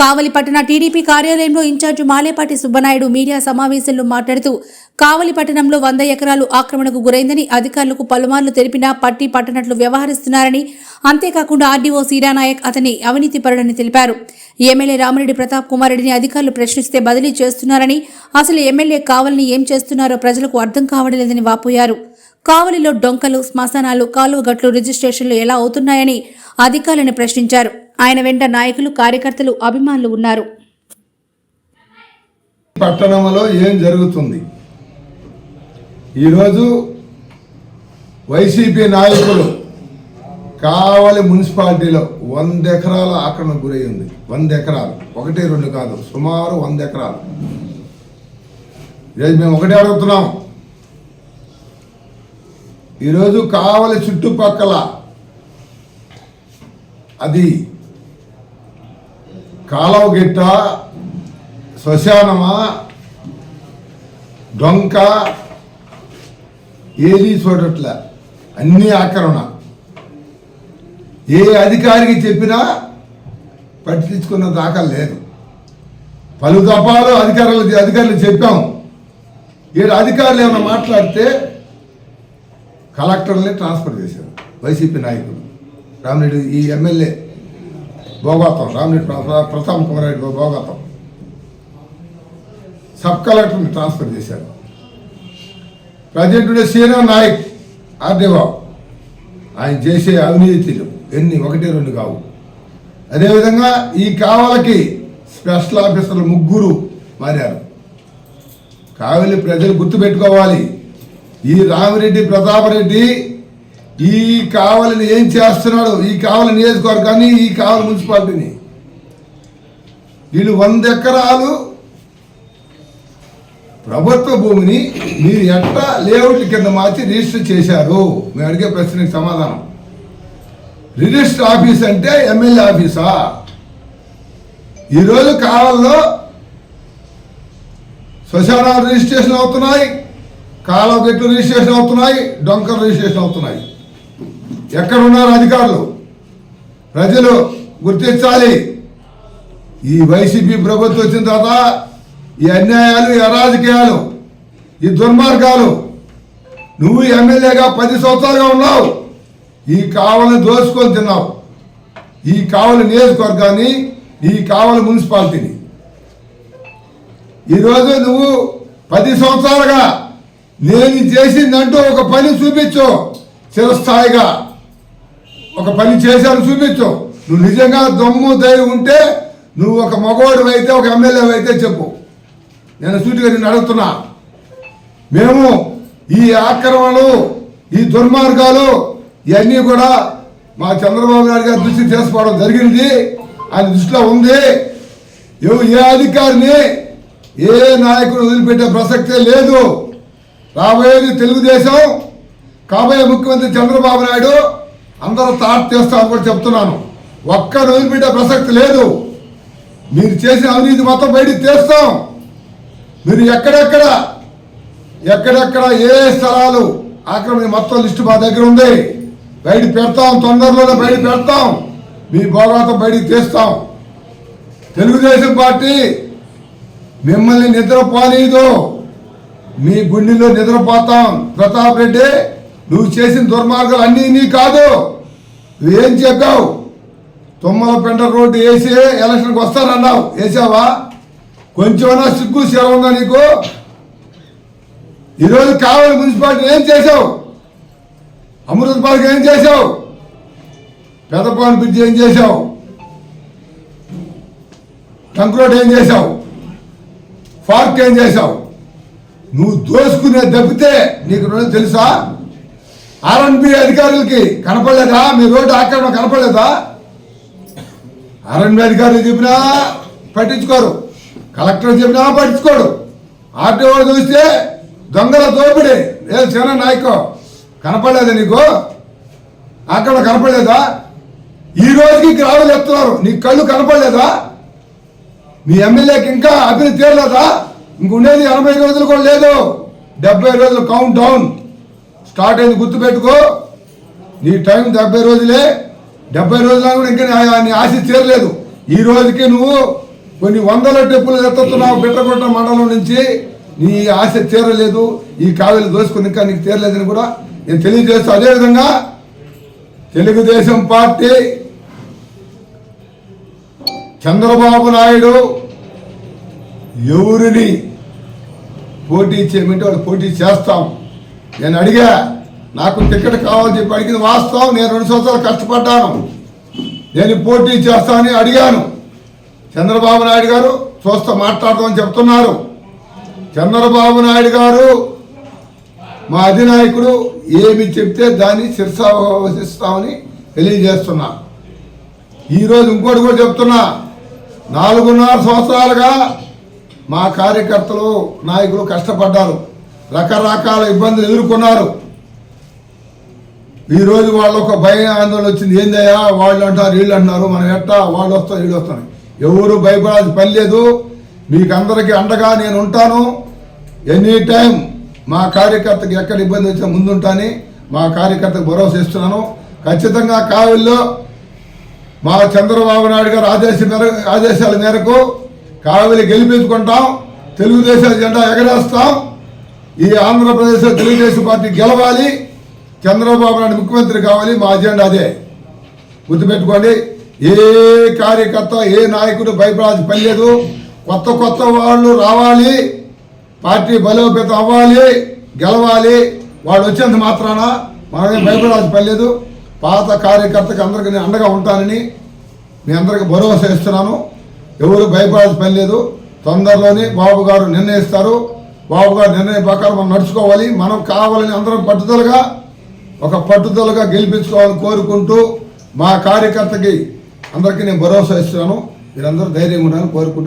కావలి పట్టణ టీడీపీ కార్యాలయంలో incharge Malepati Subbanaidu media సమావేశంలో మాట్లాడుతూ కావలి పట్టణంలో వంద ఎకరాలు ఆక్రమణకు గురైందని అధికారులకు పలుమార్లు తెలిపినా పట్టి పట్టనట్లు వ్యవహరిస్తున్నారని అంతేకాకుండా ఆర్డీఓ సీరానాయక్ అతని అవినీతిపరుడని తెలిపారు. ఎమ్మెల్యే రామిరెడ్డి ప్రతాప్ కుమార్ రెడ్డిని అధికారులు ప్రశ్నిస్తే బదిలీ చేస్తున్నారని అసలు ఎమ్మెల్యే కావలిని ఏం చేస్తున్నారో ప్రజలకు అర్థం కావడం లేదని వాపోయారు. కావలిలో డొంకలు శ్మశానాలు కాలువగట్లు రిజిస్ట్రేషన్లు ఎలా అవుతున్నాయని అధికారులను ప్రశ్నించారు. ఆయన వెంట నాయకులు కార్యకర్తలు అభిమానులు ఉన్నారు. పట్టణంలో ఏం జరుగుతుంది? ఈరోజు వైసీపీ నాయకులు కావలి మున్సిపాలిటీలో వంద ఎకరాల ఆక్రమణ గురై ఉంది వంద ఎకరాలు. ఒకటి రెండు కాదు సుమారు వంద ఎకరాలు. ఈరోజు మేము ఒకటే అడుగుతున్నాం. ఈరోజు కావలి చుట్టుపక్కల అది కాలవ గిట్ట శ్మశానమా డొంక ఏది చూడట్లే. అన్ని ఆక్రమణ. ఏ అధికారికి చెప్పినా పట్టించుకున్న దాకా లేదు. పలు దఫాలు అధికారులు అధికారులు చెప్పాం. ఏడు అధికారులు ఏమైనా మాట్లాడితే కలెక్టర్ని ట్రాన్స్ఫర్ చేశారు వైసీపీ నాయకులు. రామిరెడ్డి ఈ ఎమ్మెల్యే భోగాతం రామిరెడ్డి ప్రతాప్ కుమార్ రెడ్డి భోగాతం. సబ్ కలెక్టర్ని ట్రాన్స్ఫర్ చేశారు. ప్రజెంట్ ఉండే సీనియర్ నాయక్ ఆర్డీఓ. ఆయన చేసే అవినీతిలు ఎన్ని ఒకటి రెండు కావు. అదేవిధంగా ఈ కావలకి స్పెషల్ ఆఫీసర్లు ముగ్గురు మారారు. కావలి ప్రజలు గుర్తుపెట్టుకోవాలి. ఈ రామిరెడ్డి ప్రతాపరెడ్డి ఈ కావలిని ఏం చేస్తున్నాడు ఈ కావలి నియోజకవర్గాన్ని ఈ కావలి మున్సిపాలిటీని. వీళ్ళు వంద ఎకరాలు ప్రభుత్వ భూమిని మీరు ఎట్లా లేఅవుట్ కింద మార్చి రిజిస్టర్ చేశారు? మేము అడిగే ప్రశ్నకి సమాధానం. రిజిస్టర్ ఆఫీస్ అంటే ఎమ్మెల్యే ఆఫీసా? ఈరోజు కావాలలో శ్మశానాలు రిజిస్ట్రేషన్ అవుతున్నాయి. కాలం గెట్లు రిజిస్ట్రేషన్ అవుతున్నాయి డొంకలు రిజిస్ట్రేషన్ అవుతున్నాయి. ఎక్కడున్నారు అధికారులు? ప్రజలు గుర్తించాలి. ఈ వైసీపీ ప్రభుత్వం వచ్చిన తర్వాత ఈ అన్యాయాలు ఈ అరాజకీయాలు ఈ దుర్మార్గాలు నువ్వు ఎమ్మెల్యేగా పది సంవత్సరాలుగా ఉన్నావు. ఈ కావలిని దోచుకొని తిన్నావు. ఈ కావలి నియోజకవర్గాన్ని ఈ కావలి మున్సిపాలిటీని. ఈరోజు నువ్వు పది సంవత్సరాలుగా నేను చేసిందంటూ ఒక పని చూపించు. చిరస్థాయిగా ఒక పని చేశాను చూపించు. నువ్వు నిజంగా దమ్ము దయ ఉంటే నువ్వు ఒక మగవాడు అయితే ఒక ఎమ్మెల్యే అయితే చెప్పు. నేను సూటిగా నిన్ను అడుగుతున్నా. మేము ఈ ఆక్రమణలు ఈ దుర్మార్గాలు ఇవన్నీ కూడా మా చంద్రబాబు నాయుడు గారి దృష్టి చేసుకోవడం జరిగింది. ఆయన దృష్టిలో ఉంది. ఏ అధికారిని ఏ నాయకుడు వదిలిపెట్టే ప్రసక్తే లేదు. రాబోయేది తెలుగుదేశం కాబోయే ముఖ్యమంత్రి చంద్రబాబు నాయుడు అందరూ తాట్ చేస్తామని కూడా చెప్తున్నాను. ఒక్కరు వదిలిపెట్టే ప్రసక్తి లేదు. మీరు చేసిన అవినీతి మొత్తం బయటికి తీస్తాం. మీరు ఎక్కడెక్కడ ఎక్కడెక్కడ ఏ స్థలాలు ఆక్రమణ మొత్తం లిస్టు మా దగ్గర ఉంది. బయట పెడతాం తొందరలోనే బయట పెడతాం. మీ భోగాతం బయటికి తీస్తాం. తెలుగుదేశం పార్టీ మిమ్మల్ని నిద్రపోలేదు మీ గుండెలో నిద్రపోతాం. ప్రతాప్ రెడ్డి నువ్వు చేసిన దుర్మార్గాలు అన్నీ నీ కాదు. నువ్వేం చెప్పావు? తుమ్మల పెంట రోడ్డు వేసి ఎలక్షన్కి వస్తానన్నావు. వేసావా? కొంచెమైనా సిగ్గు సేవంగా నీకు? ఈరోజు కావలి మున్సిపాలిటీ ఏం చేసావు అమృత పార్క్ ఏం చేసావు పెదపాన్ బ్రిడ్జ్ ఏం చేసావు టంక్ రోడ్ ఏం చేసావు పార్క్ ఏం చేసావు నువ్వు దోసుకునే తప్పితే నీకు రోజు తెలుసా? ఆర్ఎన్బి అధికారులకి కనపడలేదా? మీ రోడ్డు ఆక్రమణ కనపడలేదా? ఆర్ఎన్బి అధికారులు చెప్పినా పట్టించుకోరు. కలెక్టర్ చెప్పినా పట్టించుకోడు. ఆర్టీఓ చూస్తే దొంగల దోపిడి. ఏ చిన్న నాయకో కనపడలేదా నీకు? అక్కడ కనపడలేదా? ఈ రోజుకి గ్రావులు ఎత్తున్నారు. నీ కళ్ళు కనపడలేదా? మీ ఎమ్మెల్యేకి ఇంకా అభివృద్ధి తీరలేదా? ఇంకొండేది ఎనభై రోజులు కూడా లేదు. డెబ్బై రోజులు కౌంట్ డౌన్ స్టార్ట్ అయింది గుర్తుపెట్టుకో. నీ టైం డెబ్బై రోజులే. డెబ్బై రోజులు కూడా ఇంకా నీ- ఆశ చేరలేదు ఈ రోజుకి నువ్వు కొన్ని వందల టెప్పులు ఎత్తుతున్నావు బిట్టగుట్ట మండలం నుంచి. నీ ఆశ చేరలేదు ఈ కావేలు దోసుకుని ఇంకా నీకు చేరలేదని కూడా నేను తెలియజేస్తూ. అదేవిధంగా తెలుగుదేశం పార్టీ చంద్రబాబు నాయుడు ఎవరిని పోటీ చేయమంటే వాళ్ళు పోటీ చేస్తాం. నేను అడిగా నాకు టికెట్ కావాలని చెప్పి అడిగింది వాస్తవం. నేను రెండు సంవత్సరాలు కష్టపడ్డాను. నేను పోటీ చేస్తానని అడిగాను. చంద్రబాబు నాయుడు గారు చూస్తా మాట్లాడదామని చెప్తున్నారు. చంద్రబాబు నాయుడు గారు మా అధినాయకుడు ఏమి చెప్తే దాన్ని శిరసావసిస్తామని తెలియజేస్తున్నా. ఈరోజు ఇంకోటి కూడా చెప్తున్నా. నాలుగున్నర సంవత్సరాలుగా మా కార్యకర్తలు నాయకులు కష్టపడ్డారు. రకరకాల ఇబ్బందులు ఎదుర్కొన్నారు. ఈరోజు వాళ్ళు ఒక భయ ఆందోళన వచ్చింది. ఏందయ్యా? వాళ్ళు అంటారు వీళ్ళు అంటున్నారు. మనం ఎట్టా? వాళ్ళు వస్తారు వీళ్ళు వస్తారు. ఎవరు భయపడాల్సిన పని లేదు. మీకు అందరికీ అండగా నేను ఉంటాను. ఎనీ టైం మా కార్యకర్తకి ఎక్కడ ఇబ్బంది వచ్చినా ముందుంటాని. మా కార్యకర్తకు భరోసా ఇస్తున్నాను. ఖచ్చితంగా కావిల్లో మా చంద్రబాబు నాయుడు గారు ఆదేశ మేరకు ఆదేశాల మేరకు కావలి గెలిపించుకుంటాం తెలుగుదేశం జెండా ఎగరేస్తాం. ఈ ఆంధ్రప్రదేశ్లో తెలుగుదేశం పార్టీ గెలవాలి. చంద్రబాబు నాయుడు ముఖ్యమంత్రి కావాలి మా అజెండా అదే. గుర్తుపెట్టుకోండి ఏ కార్యకర్త ఏ నాయకుడు భయపడాల్సి పని కొత్త కొత్త వాళ్ళు రావాలి పార్టీ బలోపేతం అవ్వాలి గెలవాలి. వాళ్ళు వచ్చేంత మాత్రాన మనమే భయపడాల్సి పని పాత కార్యకర్తకి అందరికీ నేను అండగా ఉంటానని మీ అందరికి భరోసా ఇస్తున్నాను. ఎవరు భయపడాల్సిన పని లేదు. తొందరలోనే బాబు గారు నిర్ణయిస్తారు. బాబు గారు నిర్ణయం ప్రకారం మనం నడుచుకోవాలి. మనం కావాలని అందరం పట్టుదలగా ఒక పట్టుదలగా గెలిపించుకోవాలని కోరుకుంటూ మా కార్యకర్తకి అందరికీ నేను భరోసా ఇస్తున్నాను. మీరందరూ ధైర్యంగా ఉండాలని కోరుకుంటూ